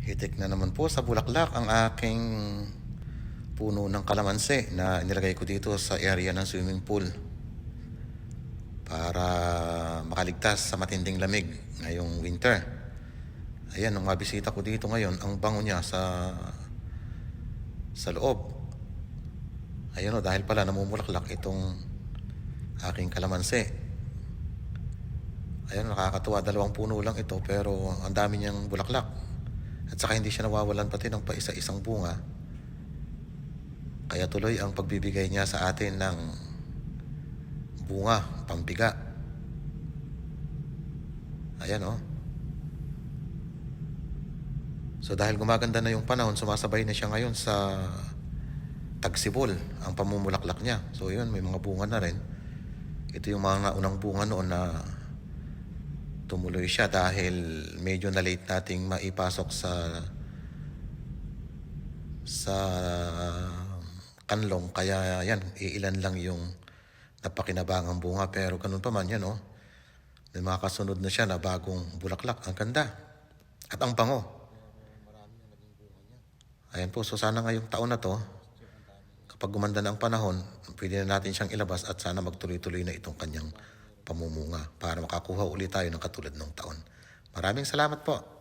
Hitik na naman po sa bulaklak ang aking puno ng kalamansi na inilagay ko dito sa area ng swimming pool para makaligtas sa matinding lamig ngayong winter. Ayan, nung mabisita ko dito ngayon, ang bango niya sa sa loob. Ayun o, dahil pala namumulaklak itong aking kalamansi. Ayun, nakakatuwa. Dalawang puno lang ito pero ang dami niyang bulaklak. At saka hindi siya nawawalan pati ng paisa-isang bunga. Kaya tuloy ang pagbibigay niya sa atin ng bunga, pambiga. Ayan oh. So dahil gumaganda na yung panahon, sumasabay na siya ngayon sa tagsibol, ang pamumulaklak niya. So yun, may mga bunga na rin. Ito yung mga unang bunga noon na tumuloy siya dahil medyo na late nating maipasok sa sa kanlong. Kaya yan iilan lang yung napakinabangang bunga. Pero ganun pa man yan oh. May mga kasunod na siya na bagong bulaklak. Ang ganda. At ang bango. Ayan po so sana ngayong taon na to kapag gumanda na ang panahon pwede na natin siyang ilabas at sana magtuloy-tuloy na itong kanyang pamumunga para makakuha ulit tayo ng katulad ng taon. Maraming salamat po